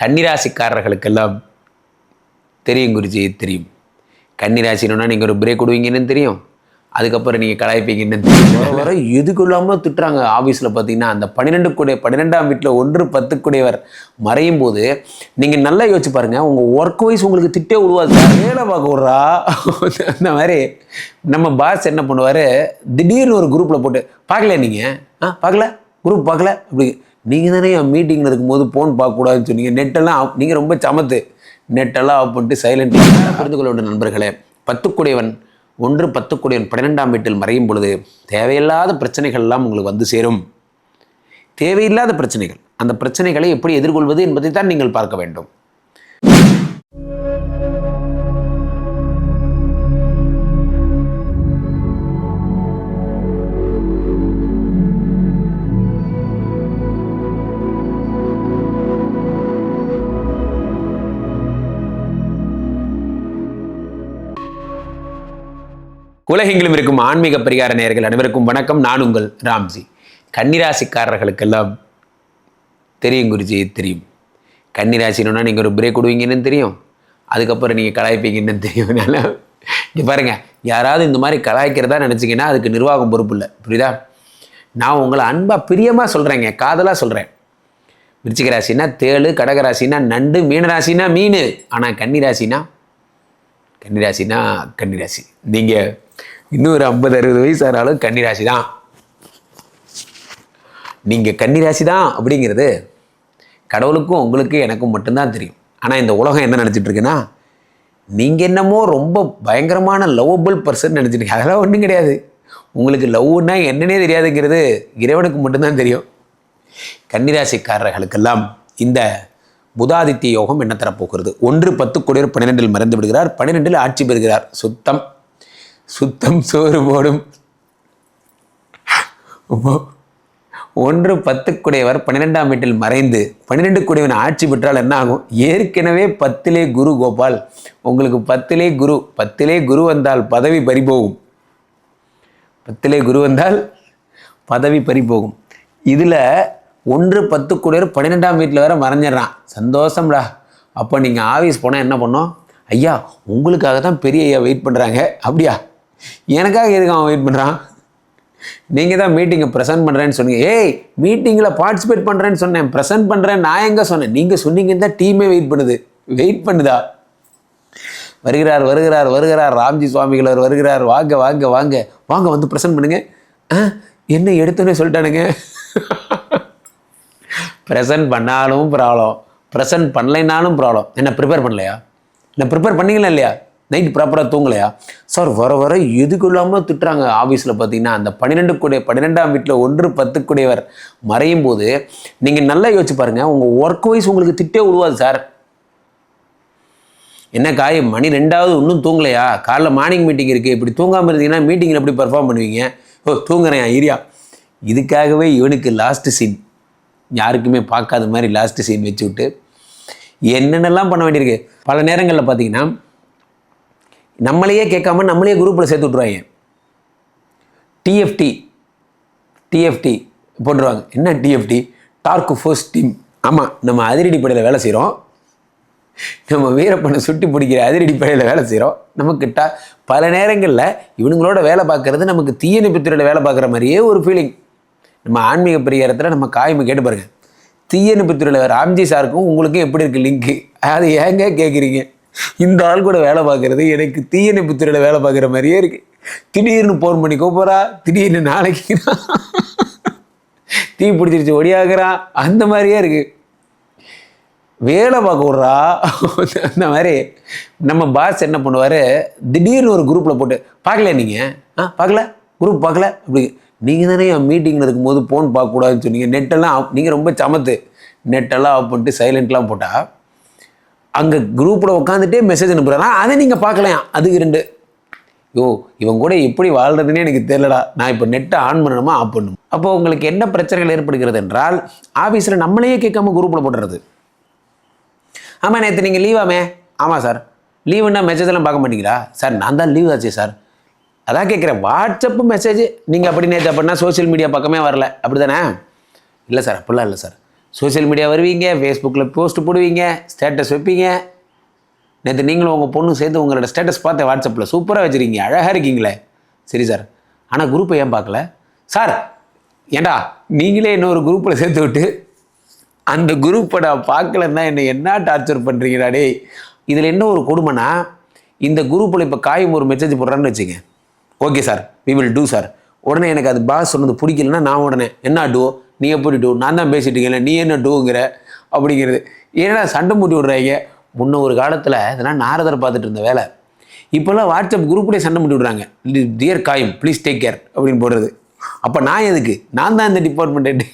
கன்னிராசிக்காரர்களுக்கெல்லாம் தெரியும் குருஜி தெரியும். கன்னிராசினா நீங்கள் ஒரு பிரேக் விடுவீங்கன்னு தெரியும். அதுக்கப்புறம் நீங்கள் கலாய்ப்பீங்கன்னு தெரியும். வர எதுக்கு இல்லாமல் திட்டுறாங்க. ஆஃபீஸில் பார்த்தீங்கன்னா அந்த பன்னிரெண்டு கூடிய பன்னிரெண்டாம் வீட்டில் ஒன்று பத்து குடையவர் மறையும் போது நீங்கள் நல்லா யோசிச்சு பாருங்கள் உங்கள் ஒர்க் வைஸ் உங்களுக்கு திட்டே உருவாது வேலை பார்க்க விட்றா அந்த மாதிரி நம்ம பாஸ் என்ன பண்ணுவார்? திடீர்னு ஒரு குரூப்பில் போட்டு பார்க்கல நீங்கள் ஆ பார்க்கல? குரூப் பார்க்கல? அப்படி நீங்கள் தானே என் மீட்டிங்கில் இருக்கும்போது ஃபோன் பார்க்கக்கூடாதுன்னு சொன்னீங்க. நெட்டெல்லாம் நீங்கள் ரொம்ப சமத்து. நெட்டெல்லாம் ஆஃப் பண்ணிட்டு சைலண்ட் புரிந்து கொள்ள வேண்டும் நண்பர்களே. பத்துக்குடையவன் ஒன்று பத்துக்குடையவன் பன்னிரெண்டாம் வீட்டில் மறையும் பொழுது தேவையில்லாத பிரச்சனைகள்லாம் உங்களுக்கு வந்து சேரும். தேவையில்லாத பிரச்சனைகள். அந்த பிரச்சனைகளை எப்படி எதிர்கொள்வது என்பதை தான் நீங்கள் பார்க்க வேண்டும். உலகெங்கிலும் இருக்கும் ஆன்மீக பரிகார நேயர்கள் அனைவருக்கும் வணக்கம். நான் உங்கள் ராம்ஜி. கன்னிராசிக்காரர்களுக்கெல்லாம் தெரியும் குருஜி தெரியும். கன்னிராசினா நீங்கள் ஒரு பிரேக் விடுவீங்கன்னு தெரியும். அதுக்கப்புறம் நீங்கள் கலாய்ப்பீங்கன்னு தெரியும். நீ இங்கே பாருங்கள் யாராவது இந்த மாதிரி கலாய்க்கிறதா நினச்சிங்கன்னா அதுக்கு நிர்வாகம் பொறுப்பு இல்லை. புரியுதா? நான் உங்களை அன்பாக பிரியமாக சொல்கிறேங்க காதலாக சொல்கிறேன் விருச்சிக ராசினா தேளு கடகராசினா நண்டு மீனராசினா மீன். ஆனால் கன்னிராசினா கன்னிராசினா கன்னிராசி. நீங்கள் இன்னும் ஒரு ஐம்பது அறுபது வயசு ஆனாலும் கன்னிராசி தான். நீங்கள் கன்னிராசி தான் அப்படிங்கிறது கடவுளுக்கும் உங்களுக்கு எனக்கும் மட்டும்தான் தெரியும். ஆனால் இந்த உலகம் என்ன நினச்சிட்டு இருக்குன்னா நீங்கள் என்னமோ ரொம்ப பயங்கரமான லவ்வபிள் பர்சன் நினச்சிட்டு அதெல்லாம் ஒன்றும் கிடையாது. உங்களுக்கு லவ்னா என்னன்னே தெரியாதுங்கிறது இறைவனுக்கு மட்டும்தான் தெரியும். கன்னிராசிக்காரர்களுக்கெல்லாம் இந்த புதாதித்ய யோகம் என்ன தரப்போகிறது? ஒன்று பத்து கோடியர் பன்னிரெண்டில் மறந்து விடுகிறார். பன்னிரெண்டில் ஆட்சி பெறுகிறார். சுத்தம். சுத்தம் சோறு போடும். ஒன்று பத்து குடையவர் பன்னிரெண்டாம் வீட்டில் மறைந்து பன்னிரெண்டு குடையவன் ஆட்சி பெற்றால் என்ன ஆகும்? ஏற்கனவே பத்திலே குரு கோபால். உங்களுக்கு பத்திலே குரு பத்திலே குரு வந்தால் பதவி பறிபோகும். பத்திலே குரு வந்தால் பதவி பறிபோகும். இதில் ஒன்று பத்து குடையர் பன்னிரெண்டாம் வீட்டில் வேற மறைஞ்சிடுறான். சந்தோஷம்டா. அப்போ நீங்கள் ஆஃபீஸ் போனால் என்ன பண்ணோம்? ஐயா உங்களுக்காக தான் பெரிய ஐயா வெயிட் பண்ணுறாங்க அப்படியா? எனக்காக எதுக்கு அவன் வெயிட் பண்ணுறான் நீங்கள் தான் மீட்டிங்கை ப்ரெசென்ட் பண்ணுறேன்னு சொன்னீங்க. ஏய் மீட்டிங்கில் பார்ட்டிசிபேட் பண்ணுறேன்னு சொன்னேன். ப்ரெசென்ட் பண்ணுறேன் நான் எங்கே சொன்னேன்? நீங்கள் சொன்னீங்கன்னு தான் டீமே வெயிட் பண்ணுது. வெயிட் பண்ணுதா? வருகிறார் வருகிறார் வருகிறார். ராம்ஜி சுவாமிகள் அவர் வருகிறார். வாங்க வாங்க வாங்க. வாங்க வந்து ப்ரெசென்ட் பண்ணுங்க. என்ன எடுத்தோன்னே சொல்லிட்டானுங்க. ப்ரெசென்ட் பண்ணாலும் ப்ராப்ளம் ப்ரெசென்ட் பண்ணலைனாலும் ப்ராப்ளம் என்ன ப்ரிப்பேர் பண்ணலையா? என்ன ப்ரிப்பேர் பண்ணிங்களா இல்லையா? நைட் ப்ராப்பராக தூங்கலையா? சார் வர வர எதுக்கு இல்லாமல் திட்டுறாங்க ஆஃபீஸில் பார்த்தீங்கன்னா அந்த பன்னிரெண்டு கூடிய பன்னிரெண்டாம் வீட்டில் ஒன்று பத்து கூடியவர் மறையும் போது நீங்கள் நல்லா யோசிச்சு பாருங்கள் உங்கள் ஒர்க் வைஸ் உங்களுக்கு திட்டே விடுவாது சார் என்ன காய் மணி ரெண்டாவது இன்னும் தூங்கலையா? காலைல மார்னிங் மீட்டிங் இருக்குது இப்படி தூங்காமல் இருந்தீங்கன்னா மீட்டிங்கில் எப்படி பர்ஃபார்ம் பண்ணுவீங்க? ஓ தூங்குறேன் ஏரியா இதுக்காகவே இவனுக்கு லாஸ்ட்டு சீன் யாருக்குமே பார்க்காத மாதிரி லாஸ்ட்டு சீன் வச்சு விட்டு என்னென்னலாம் பண்ண வேண்டியிருக்கு? பல நேரங்களில் பார்த்தீங்கன்னா நம்மளையே கேட்காம நம்மளையே குரூப்பில் சேர்த்து விட்ருவாங்க டிஎஃப்டி டிஎஃப்டி போட்டுருவாங்க. என்ன டிஎஃப்டி டார்க் ஃபோர்ஸ் டீம் ஆமாம் நம்ம அதிரடி படையில் வேலை செய்கிறோம் நம்ம வீரப்பனை சுட்டி பிடிக்கிற அதிரடி படையில் வேலை செய்கிறோம் நமக்கு பல நேரங்களில் இவனுங்களோட வேலை பார்க்குறது நமக்கு தீயணைப்புத்துறையில் வேலை பார்க்குற மாதிரியே ஒரு ஃபீலிங் நம்ம ஆன்மீக பரிகாரத்தில் நம்ம காயமை கேட்டு பாருங்க. தீயணைப்புத்துறையில் வேறு ஆம்ஜி சாருக்கும் உங்களுக்கும் எப்படி இருக்குது லிங்க்கு அது ஏங்க கேட்குறீங்க இந்த ஆள் கூட வேலை பார்க்குறது எனக்கு தீயணைப்பு துறையில் வேலை பார்க்குற மாதிரியே இருக்குது திடீர்னு ஃபோன் பண்ணி கூப்பிட்றா திடீர்னு நாளைக்கு தீ பிடிச்சிருச்சு ஒடியாகிறான் அந்த மாதிரியே இருக்குது வேலை பார்க்க விட்றா. அந்த மாதிரி நம்ம பாஸ் என்ன பண்ணுவார்? திடீர்னு ஒரு குரூப்பில் போட்டு பார்க்கல நீங்கள் ஆ பார்க்கல? குரூப் பார்க்கல? அப்படி நீங்கள் தானே என் மீட்டிங்கில் இருக்கும்போது ஃபோன் பார்க்கக்கூடாதுன்னு சொன்னீங்க. நெட்டெல்லாம் ஆஃப் நீங்கள் ரொம்ப சமத்து. நெட்டெல்லாம் ஆஃப் பண்ணிட்டு சைலண்ட்லாம் போட்டால் அங்கே குரூப்பில் உட்காந்துட்டே மெசேஜ் அனுப்புகிறானா அதை நீங்கள் பார்க்கலையா? அதுக்கு ரெண்டு. யோ இவங்க கூட எப்படி வாழ்கிறதுனே எனக்கு தெரியலடா. நான் இப்போ நெட்டை ஆன் பண்ணணுமா ஆஃப் பண்ணணும்? அப்போ உங்களுக்கு என்ன பிரச்சனைகள் ஏற்படுகிறது என்றால் ஆஃபீஸில் நம்மளையே கேட்காம குரூப்பில் போட்டுறது. ஆமாம் நேற்று நீங்கள் லீவாமே ஆமாம் சார் லீவுன்னா மெசேஜ் எல்லாம் பார்க்க மாட்டீங்களா? சார் நான் தான் லீவ் ஆச்சு சார் அதான் கேட்குறேன் வாட்ஸ்அப்பு மெசேஜ் நீங்கள் அப்படி நேற்று அப்படின்னா சோஷியல் மீடியா பக்கமே வரல. அப்படி தானே இல்லை சார் அப்படிலாம் இல்லை சார். சோஷியல் மீடியா வருவீங்க ஃபேஸ்புக்கில் போஸ்ட் போடுவீங்க ஸ்டேட்டஸ் வைப்பீங்க. நேற்று நீங்களும் உங்கள் பொண்ணு சேர்ந்து உங்களோட ஸ்டேட்டஸ் பார்த்தேன் வாட்ஸ்அப்பில் சூப்பராக வச்சுருக்கீங்க அழகாக இருக்கீங்களே. சரி சார். ஆனால் குரூப்பை ஏன் பார்க்கல? சார் ஏண்டா நீங்களே இன்னொரு குரூப்பில் சேர்த்து விட்டு அந்த குரூப்பை நான் பார்க்கலன்னா என்னை என்ன டார்ச்சர் பண்ணுறீங்கடா டே இதில் என்ன ஒரு கொடுமைனா இந்த குரூப்பில் இப்போ காயும் ஒரு மெசேஜ் போடுறான்னு வச்சுங்க okay sir we will do sir உடனே எனக்கு அது பாஸ் சொன்னது பிடிக்கலன்னா நான் உடனே என்ன டூ நீ எப்படி டூ நான் தான் பேசிட்டு இருக்கேன் நீ என்ன டூங்கிற அப்படிங்கிறது. ஏன்னா சண்டை மூட்டி விடுறாங்க முன்ன ஒரு காலத்தில் இதெல்லாம் நாரதர் பார்த்துட்டு இருந்த வேலை. இப்போல்லாம் வாட்ஸ்அப் குரூப்லேயே சண்டை மூட்டி விடுறாங்க. டியர் காயும் ப்ளீஸ் டேக் கேர் அப்படின்னு போடுறது. அப்போ நான் எதுக்கு? நான் தான் இந்த டிபார்ட்மெண்ட்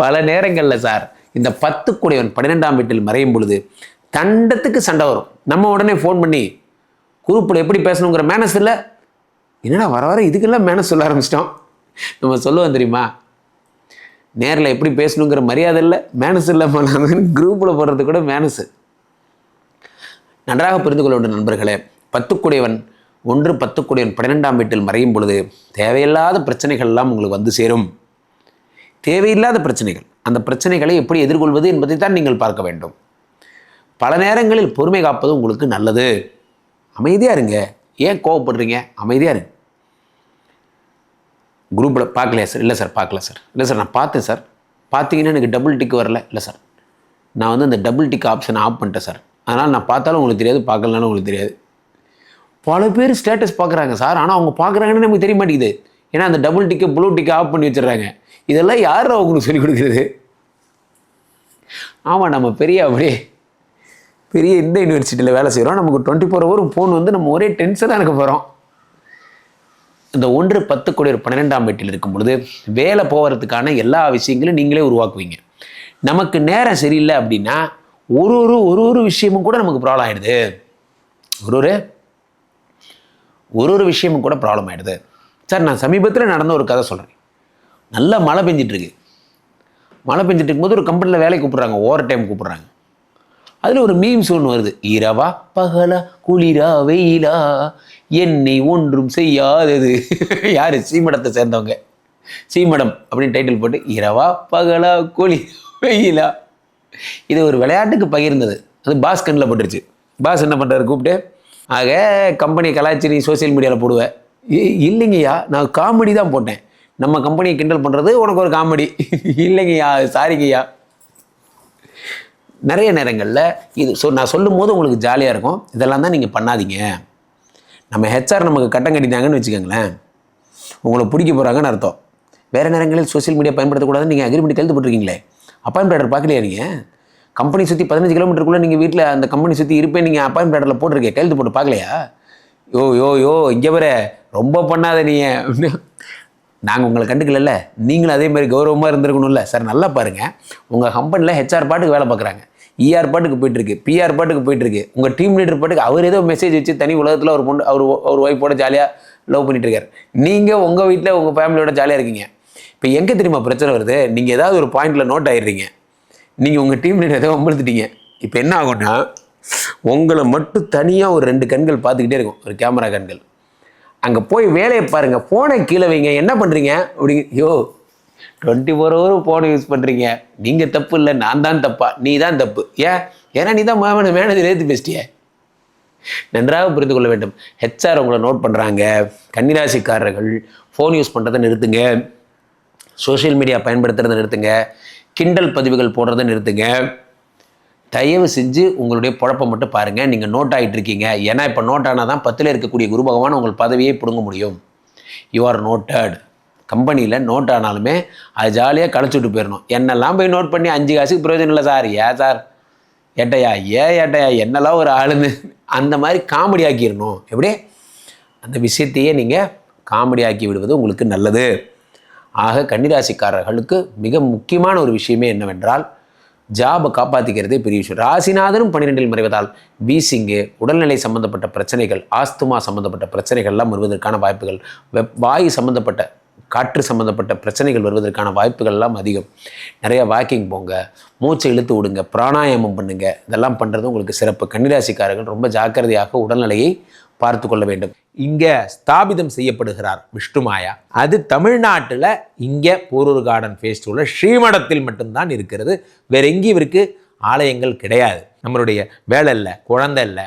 பல நேரங்களில் சார் இந்த பத்து கூடையவன் பன்னிரெண்டாம் வீட்டில் மறையும் பொழுது தண்டத்துக்கு சண்டை வரும். நம்ம உடனே ஃபோன் பண்ணி குரூப்பில் எப்படி பேசணுங்கிற மேனஸ் இல்லை. என்னடா வர வர இதுக்கெல்லாம் மேனஸ் சொல்ல ஆரம்பிச்சிட்டோம். நம்ம சொல்லுவோம் தெரியுமா? நேரில் எப்படி பேசணுங்கிற மரியாதை இல்லை மேனஸ் இல்லாமல் குரூப்பில் போடுறது கூட மேனஸு நன்றாக புரிந்து கொள்ள வேண்டும் நண்பர்களே. பத்துக்குடையவன் ஒன்று பத்துக்குடையவன் பன்னிரெண்டாம் வீட்டில் மறையும் பொழுது தேவையில்லாத பிரச்சனைகள் எல்லாம் உங்களுக்கு வந்து சேரும். தேவையில்லாத பிரச்சனைகள். அந்த பிரச்சனைகளை எப்படி எதிர்கொள்வது என்பதை தான் நீங்கள் பார்க்க வேண்டும். பல நேரங்களில் பொறுமை காப்பது உங்களுக்கு நல்லது. அமைதியாக இருங்க. ஏன் கோவப்படுறீங்க? அமைதியாக இருங்க. குரூப்பில் பார்க்கலையா சார் இல்லை சார் பார்க்கல சார் இல்லை சார் நான் பார்த்தேன் சார் பார்த்தீங்கன்னா எனக்கு டபுள் டிக் வரல. இல்லை சார் நான் வந்து அந்த டபுள் டிக் ஆப்ஷனை ஆஃப் பண்ணிட்டேன் சார் அதனால் நான் பார்த்தாலும் உங்களுக்கு தெரியாது பார்க்கலனாலும் உங்களுக்கு தெரியாது. பல பேர் ஸ்டேட்டஸ் பார்க்குறாங்க சார் ஆனால் அவங்க பார்க்குறாங்கன்னு நமக்கு தெரிய மாட்டேங்குது. ஏன்னா அந்த டபுள் டிக்கை ப்ளூ டிக்கை ஆஃப் பண்ணி வச்சிடுறாங்க. இதெல்லாம் யார் அவங்களுக்கு சொல்லிக் கொடுக்குறது? ஆமாம் நம்ம பெரிய அப்படியே பெரிய இந்த யூனிவர்சிட்டியில் வேலை செய்கிறோம் நமக்கு டுவெண்ட்டி ஃபோர் ஹவர் ஃபோன் வந்து நம்ம ஒரே டென்ஷனாக இருக்க போகிறோம் இந்த ஒன்று பத்து கோடி ஒரு பன்னிரெண்டாம் வீட்டில் இருக்கும் பொழுது வேலை போகிறதுக்கான எல்லா விஷயங்களையும் நீங்களே உருவாக்குவீங்க. நமக்கு நேரம் சரியில்லை அப்படின்னா ஒரு ஒரு ஒரு ஒரு விஷயமும் கூட நமக்கு ப்ராப்ளம் ஆகிடுது ஒரு ஒரு ஒரு ஒரு விஷயமும் கூட ப்ராப்ளம் ஆகிடுது சார் நான் சமீபத்தில் நடந்த ஒரு கதை சொல்கிறேன் நல்லா மழை பெஞ்சிட்ருக்கு மழை பெஞ்சிட்டு இருக்கும்போது ஒரு கம்பெனியில் வேலைக்கு கூப்பிட்றாங்க. ஓவர் டைம் கூப்பிட்றாங்க. அதில் ஒரு மீம்ஸ் ஒன்று வருது. இரவா பகலா குளிரா வெயிலா என்னை ஒன்றும் செய்யாதது. யார்? சீமடத்தை சேர்ந்தவங்க. சீமடம் அப்படின்னு டைட்டில் போட்டு இரவா பகலா குளிரா வெயிலா. இது ஒரு விளையாட்டுக்கு பகிர்ந்தது. அது பாஸ் கண்ணில் போட்டுருச்சு. பாஸ் என்ன பண்ணுறாரு கூப்பிட்டு ஆக கம்பெனி கலாச்சாரி சோசியல் சோஷியல் மீடியாவில் போடுவேன் "இ- இல்லைங்கய்யா நான் காமெடி தான் போட்டேன். நம்ம கம்பெனியை கிண்டல் பண்ணுறது உனக்கு ஒரு காமெடி இல்லைங்கய்யா சாரிங்கய்யா நிறைய நேரங்களில் இது சொ நான் சொல்லும் போது உங்களுக்கு ஜாலியாக இருக்கும். இதெல்லாம் தான் நீங்கள் பண்ணாதீங்க. நம்ம ஹெச்ஆர் நமக்கு கட்டம் கட்டிட்டாங்கன்னு வச்சுக்கோங்களேன். உங்களை பிடிக்க போகிறாங்கன்னு அர்த்தம். வேறு நேரங்களில் சோஷியல் மீடியா பயன்படுத்தக்கூடாதுன்னு நீங்கள் அக்ரிமெண்ட் கையெழுத்து போட்டிருக்கீங்களே அப்பாயின்ட் ஆர்டர் பார்க்கலையா நீங்கள் கம்பெனி சுற்றி பதினஞ்சு கிலோமீட்டருக்குள்ளே நீங்கள் வீட்டில் அந்த கம்பெனி சுற்றி இருப்பேன் நீங்கள் அப்பாயின்ட் ஆர்டரில் போட்டிருக்கேன் கையெழுத்து போட்டு பார்க்கலையா? யோ யோ யோ இங்கே வர ரொம்ப பண்ணாத நீங்கள் நாங்கள் உங்களை கண்டுக்கலல்ல. நீங்களும் அதே மாதிரி கௌரவமாக இருந்திருக்கணும்ல. சார் நல்லா பாருங்கள் உங்கள் கம்பெனியில் ஹெச்ஆர் பாட்டுக்கு வேலை பார்க்குறாங்க. இஆர் பாட்டுக்கு போயிட்டுருக்கு பிஆர் பாட்டுக்கு போயிட்டுருக்கு. உங்கள் டீம் லீடர் பாட்டுக்கு அவர் ஏதோ மெசேஜ் வச்சு தனி உலகத்தில் ஒரு பொண்ணு அவர் அவர் ஒய்ஃபோட ஜாலியாக லவ் பண்ணிட்டு நீங்கள் உங்கள் வீட்டில் உங்கள் ஃபேமிலியோட ஜாலியாக இருக்கீங்க. இப்போ எங்கே தெரியுமா பிரச்சனை வருது? நீங்கள் ஏதாவது ஒரு பாயிண்டில் நோட் ஆயிடுறீங்க. நீங்கள் உங்கள் டீம் லீடர் ஏதோ அம்பழுத்துட்டீங்க இப்போ என்ன ஆகும்னா உங்களை மட்டும் தனியாக ஒரு ரெண்டு கண்கள் பார்த்துக்கிட்டே இருக்கும். ஒரு கேமரா கண்கள். அங்கே போய் வேலையை பாருங்கள் ஃபோனை கீழே வைங்க என்ன பண்ணுறீங்க அப்படிங்க யோ டுவெண்ட்டி ஃபோர் ஹவரும் ஃபோனை யூஸ் பண்ணுறீங்க நீங்கள் தப்பு இல்லை நான் தான் தப்பா. நீ தான் தப்பு. ஏன் ஏன்னா நீ தான் மேனேஜர் ஏற்று பேசிட்டியே. நன்றாக புரிந்து கொள்ள வேண்டும். ஹெச்ஆர் உங்களை நோட் பண்ணுறாங்க கன்னிராசிக்காரர்கள் ஃபோன் யூஸ் பண்ணுறதை நிறுத்துங்க. சோஷியல் மீடியா பயன்படுத்துறதை நிறுத்துங்க. கிண்டல் பதிவுகள் போடுறதை நிறுத்துங்க. தயவு செஞ்சு உங்களுடைய பொழப்பை மட்டும் பாருங்கள் நீங்கள் நோட் ஆகிட்டு இருக்கீங்க. ஏன்னா இப்போ நோட் ஆனால் தான் பத்தில் இருக்கக்கூடிய குரு பகவான் உங்கள் பதவியை பிடுங்க முடியும். யூ ஆர் நோட்டட் கம்பெனியில் நோட் ஆனாலுமே அது ஜாலியாக கழிச்சு விட்டு போயிடணும் என்னெல்லாம் போய் நோட் பண்ணி அஞ்சு காசுக்கு பிரயோஜனம் இல்லை சார்? ஏன் சார்? ஏட்டையா? ஏன் ஏட்டையா? என்னெல்லாம் ஒரு ஆளுன்னு அந்த மாதிரி காமெடி ஆக்கிடணும் எப்படி? அந்த விஷயத்தையே நீங்கள் காமெடி ஆக்கி விடுவது உங்களுக்கு நல்லது. ஆக கன்னிராசிக்காரர்களுக்கு மிக முக்கியமான ஒரு விஷயமே என்னவென்றால் ஜாபை காப்பாற்றிக்கிறதே பெரிய விஷயம். ராசிநாதனும் பன்னிரெண்டில் மறைவதால் வீசிங்கு உடல்நிலை சம்பந்தப்பட்ட பிரச்சனைகள் ஆஸ்துமா சம்பந்தப்பட்ட பிரச்சனைகள்லாம் வருவதற்கான வாய்ப்புகள் வெப் வாயு சம்பந்தப்பட்ட காற்று சம்பந்தப்பட்ட பிரச்சனைகள் வருவதற்கான வாய்ப்புகள்லாம் அதிகம். நிறைய வாக்கிங் போங்க மூச்சை இழுத்து விடுங்க பிராணாயாமம் பண்ணுங்க. இதெல்லாம் பண்ணுறது உங்களுக்கு சிறப்பு. கன்னிராசிக்காரர்கள் ரொம்ப ஜாக்கிரதையாக உடல்நிலையை பார்த்து கொள்ள வேண்டும். இங்கே ஸ்தாபிதம் செய்யப்படுகிறார் விஷ்ணுமாயா அது தமிழ்நாட்டில் இங்கே போரூர் கார்டன் ஃபேஸ்டிவலில் ஸ்ரீமடத்தில் மட்டும்தான் இருக்கிறது. வேற எங்கேயும் இவருக்கு ஆலயங்கள் கிடையாது. நம்மளுடைய வேலை இல்லை குழந்தை இல்லை